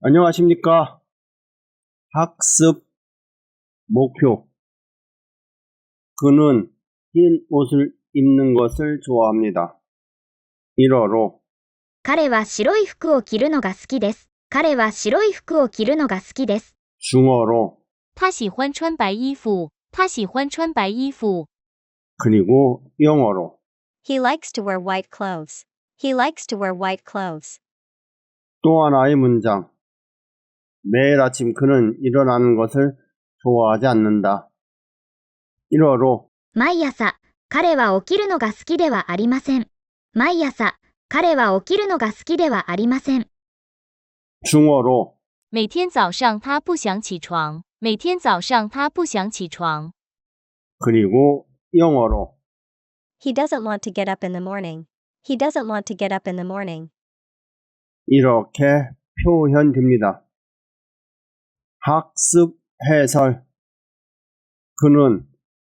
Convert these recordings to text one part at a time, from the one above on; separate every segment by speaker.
Speaker 1: 안녕하십니까? 학습 목표. 그는 흰 옷을 입는 것을 좋아합니다. 1어로
Speaker 2: 彼は白い服を着るのが好きです。彼は白い服を着るのが好きです。
Speaker 1: 중어로
Speaker 3: 他喜欢穿白衣服。他喜欢穿白衣服。
Speaker 1: 그리고 영어로
Speaker 4: He likes to wear white clothes. He likes to wear white clothes.
Speaker 1: 또 하나의 문장. 매일 아침 그는 일어나는 것을 좋아하지 않는다. 1어로
Speaker 2: 毎朝、彼は起きるのが好きではありません。毎朝、彼は起きるのが好きではありません。
Speaker 1: 중어로
Speaker 3: 每天早上他不想起床。每天早上他不想起床。
Speaker 1: 그리고 영어로
Speaker 4: He doesn't want to get up in the morning. He doesn't want to get up in the morning.
Speaker 1: 이렇게 표현됩니다. 학습 해설. 그는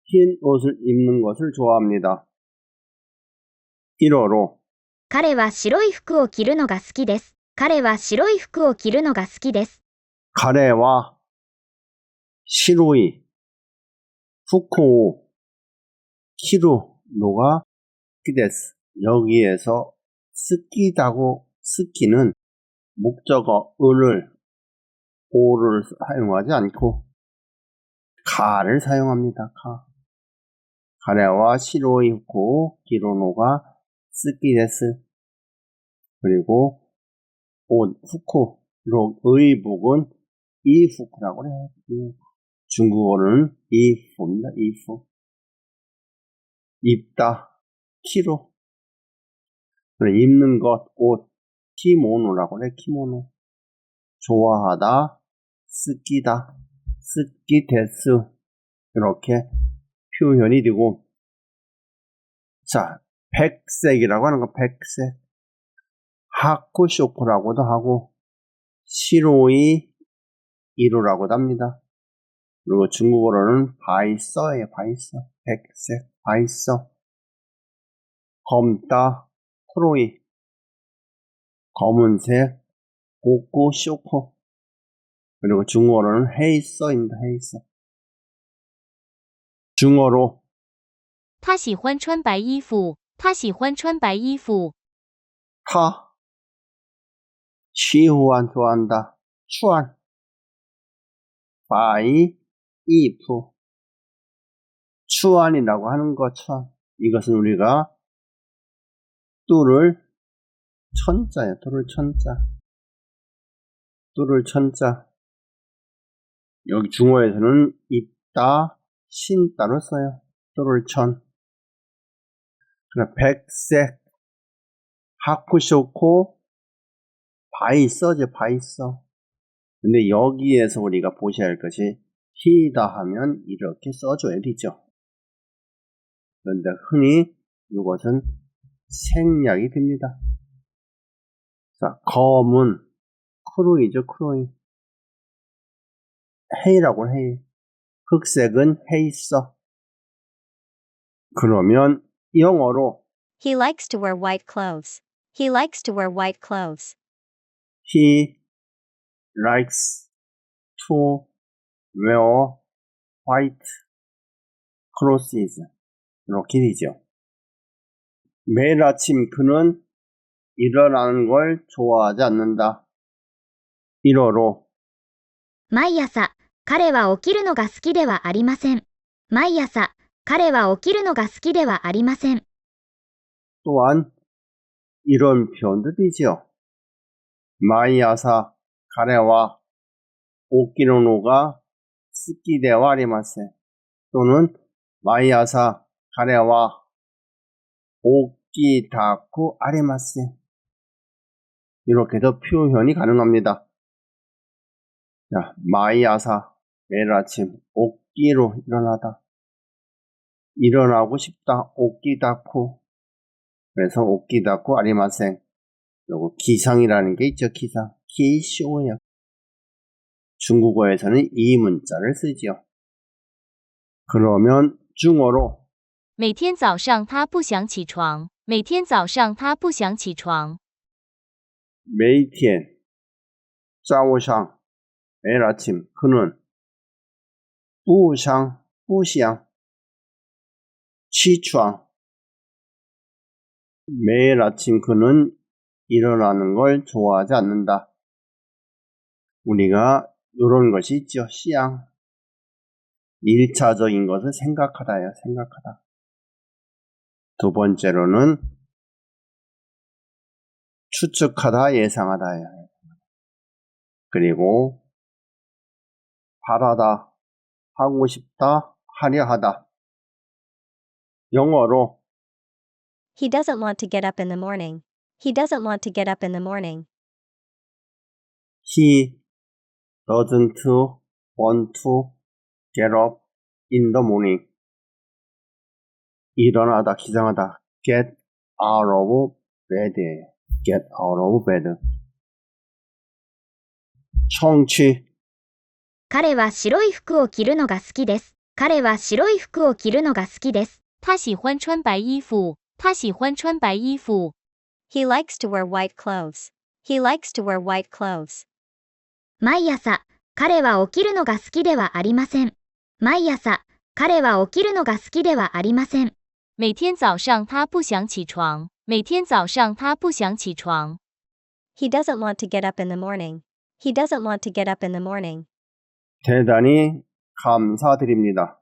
Speaker 1: 흰 옷을 입는 것을 좋아합니다. 1어로
Speaker 2: 彼は白い服を着るのが好きです。彼は白い服を着るのが好きです。
Speaker 1: 가래와 시로이, 후코, 키루노가 키데스. 여기에서 스키다고 스키는 목적어 을을 오를 사용하지 않고 가를 사용합니다. 가. 가래와 시로이 후코 키루노가 스키데스. 그리고 옷 후코 의복은 이후라고 해요. 이 중국어로는 이후입니다. 이후. 입다, 키로. 입는 것, 옷, 키모노라고 해, 키모노. 좋아하다, 쓰기다, 쓰기데스. 이렇게 표현이 되고. 자, 백색이라고 하는 거, 백색. 하쿠쇼코라고도 하고, 시로이, 이루라고도 합니다. 그리고 중국어로는 바이서예요, 바이서. 백색, 바이서. 검다, 크로이. 검은색, 고고, 쇼코. 그리고 중국어로는 헤이서입니다, 헤이서. 중어로
Speaker 3: 他喜欢穿白衣服。他喜欢穿白衣服。
Speaker 1: 타. 시후한 좋아한다. 추한. 바이, 이프. 추한이라고 하는 것, 추한. 이것은 우리가 뚜를 천자야, 뚜를 천자. 뚜를 천자. 여기 중어에서는 입다, 신다로 써요. 뚜를 천. 그래, 백색, 하쿠쇼코, 바이서죠, 바이서. 근데 여기에서 우리가 보셔야 할 것이 히다 하면 이렇게 써줘야 되죠. 그런데 흔히 이것은 생략이 됩니다. 자, 검은 크루이죠, 크루이. 헤이라고 해. 흑색은 헤이서. 그러면 영어로
Speaker 4: He likes to wear white clothes. He likes to wear white clothes.
Speaker 1: he likes to wear white clothes. 이렇게 되죠. 매일 아침 그는 일어나는 걸 좋아하지 않는다. 1어로
Speaker 2: 毎朝、彼は起きるのが好きではありません。毎朝、彼は起きるのが好きではありません。
Speaker 1: 또한 이런 표현도 되죠. 마이아사 가레와 오키노노가 스키데와 아리마세 또는 마이아사 가레와 오키다쿠 아리마세 이렇게도 표현이 가능합니다. 자, 마이아사 매일 아침 오키로 일어나다 일어나고 싶다 오키다쿠 그래서 오키다쿠 아리마생. 요거 기상이라는 게 있죠, 기상. 기쇼예요. 중국어에서는 이 문자를 쓰지요. 그러면 중어로
Speaker 3: 每天早上他不想起床。每天早上他不想起床。
Speaker 1: 메이티엔 짜오샹 매일 아침 그는 부샹 부시양 치추앙 매일 아침 그는 일어나는 걸 좋아하지 않는다. 우리가 이런 것이 있죠. 시양. 일차적인 것을 생각하다예요. 생각하다. 두 번째로는 추측하다, 예상하다예요. 그리고 바라다, 하고 싶다, 하려 하다. 영어로
Speaker 4: He doesn't want to get up in the morning. He doesn't want to get up in the morning.
Speaker 1: he doesn't want to get up in the morning. 일어나다, 기상하다. get out of bed. get out of bed. 청취,
Speaker 2: 彼は白い服を着るのが好きです。彼は白い服を着るのが好きです。
Speaker 3: 他喜欢穿白衣服。他喜欢穿白衣服。
Speaker 4: He likes to wear white clothes. He likes to wear white clothes.
Speaker 2: 毎朝、彼は起きるのが好きではありません。毎朝、彼は起きるのが好きではありません。
Speaker 3: 每天早上他不想起床。每天早上他不想起床。
Speaker 4: He doesn't want to get up in the morning. He doesn't want to get up in the morning.
Speaker 1: 대단히 감사드립니다.